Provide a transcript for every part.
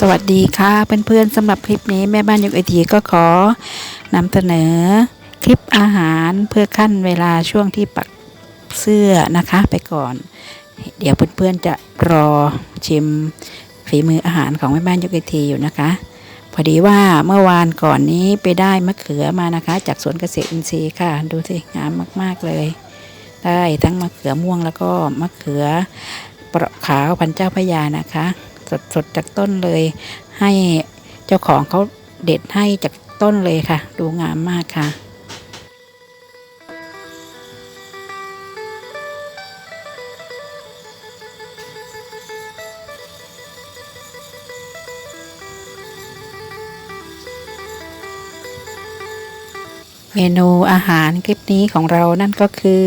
สวัสดีค่ะเพื่อนๆสำหรับคลิปนี้แม่บ้านยกไอทีก็ขอนำเสนอคลิปอาหารเพื่อขั้นเวลาช่วงที่ปักเสื้อนะคะไปก่อน เดี๋ยวเพื่อนๆจะรอชิมฝีมืออาหารของแม่บ้านยกไอทีอยู่นะคะ พอดีว่าเมื่อวานก่อนนี้ไปได้มะเขือมานะคะ จากสวนเกษตรอินทรีย์ค่ะ ดูสิงามมากๆเลย ได้ทั้งมะเขือม่วงแล้วก็มะเขือเปราะขาวพันเจ้าพระยานะคะ สดๆจากต้นเลย ให้เจ้าของเขาเด็ดให้จากต้นเลยค่ะ ดูงามมากค่ะเมนูอาหารคลิปนี้ของเรานั่นก็คือ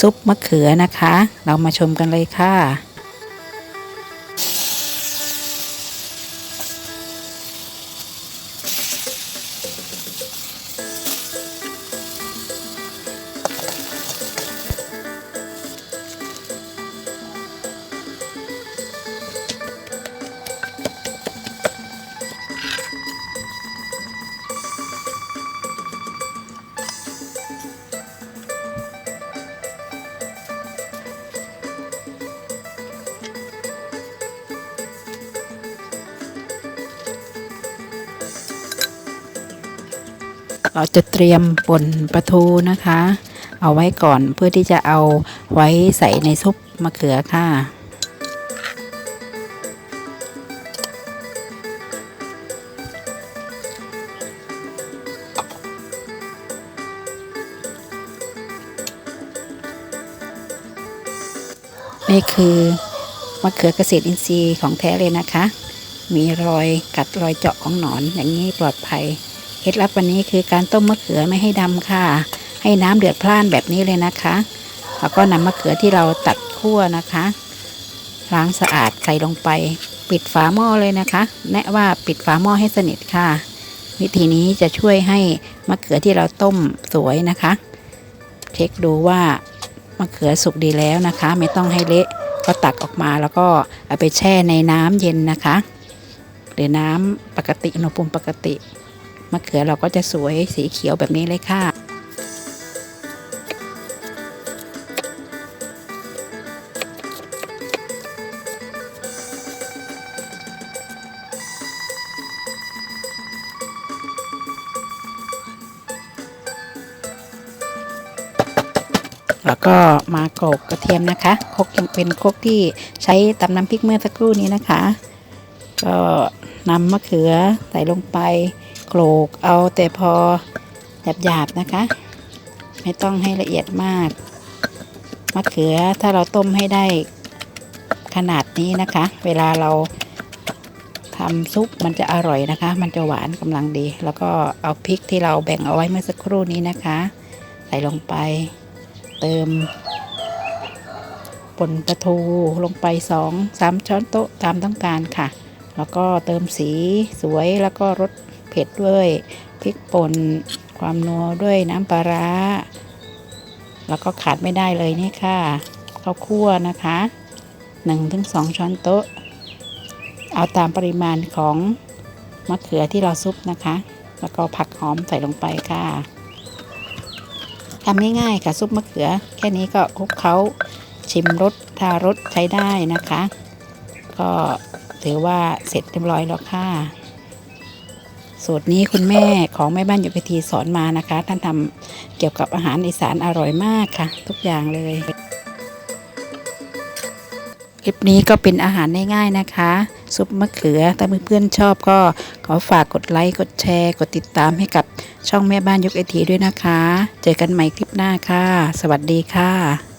ซุปมะเขือนะคะ เรามาชมกันเลยค่ะ เราจะเตรียมป่นปลาทูนะคะ เอาไว้ก่อนเพื่อที่จะเอาไว้ใส่ในซุปมะเขือค่ะนี่คือมะเขือเกษตรอินทรีย์ของแท้เลยนะคะ มีรอยกัดรอยเจาะของหนอนอย่างนี้ปลอดภัย เคล็ดลับวันนี้คือการต้มมะเขือไม่ให้ดำค่ะ ให้น้ำเดือดพล่านแบบนี้เลยนะคะ แล้วก็นำมะเขือที่เราตัดคั่วนะคะ ล้างสะอาดใส่ลงไป ปิดฝาหม้อเลยนะคะ แนะว่าปิดฝาหม้อให้สนิทค่ะ วิธีนี้จะช่วยให้มะเขือที่เราต้มสวยนะคะ เช็คดูว่ามะเขือสุกดีแล้วนะคะ ไม่ต้องให้เละก็ตักออกมาแล้วก็เอาไปแช่ในน้ำเย็นนะคะ หรือน้ำปกติอุณหภูมิปกติ มะเขือเราก็จะสวยสีเขียวแบบนี้เลยค่ะ แล้วก็มาโขกกระเทียมนะคะคกยังเป็นคกที่ใช้ตำน้ำพริกเมื่อสักครู่นี้นะคะ ก็ นำมะเขือใส่ลงไปโขลกเอาแต่พอหยาบๆนะคะ ไม่ต้องให้ละเอียดมากมะเขือถ้าเราต้มให้ได้ขนาดนี้นะคะ เวลาเราทำซุปมันจะอร่อยนะคะ มันจะหวานกำลังดี แล้วก็เอาพริกที่เราแบ่งเอาไว้เมื่อสักครู่นี้นะคะ ใส่ลงไปเติมป่นปลาทูลงไปสองสามช้อนโต๊ะตามต้องการค่ะ แล้วก็เติมสีสวยแล้วก็รสเผ็ดด้วยพริกป่นความนัวด้วยน้ำปลาร้า แล้วก็ขาดไม่ได้เลยนี่ค่ะข้าวคั่วนะคะ1-2ถึงช้อนโต๊ะ เอาตามปริมาณของมะเขือที่เราซุปนะคะ แล้วก็ผักหอมใส่ลงไปค่ะทำง่ายๆค่ะซุปมะเขือ แค่นี้ก็คลุกเคล้าชิมรสทารสใช้ได้นะคะ ก็ ถือว่าเสร็จเรียบร้อยแล้วค่ะ สูตรนี้คุณแม่ของแม่บ้านอยู่กทีสอนมานะคะ ท่านทำเกี่ยวกับอาหารอีสานอร่อยมากค่ะ ทุกอย่างเลย คลิปนี้ก็เป็นอาหารง่ายๆนะคะ ซุปมะเขือ ถ้าเพื่อนๆชอบก็ขอฝากกดไลค์ กดแชร์ กดติดตามให้กับช่องแม่บ้านยกไอทีด้วยนะคะ เจอกันใหม่คลิปหน้าค่ะ สวัสดีค่ะ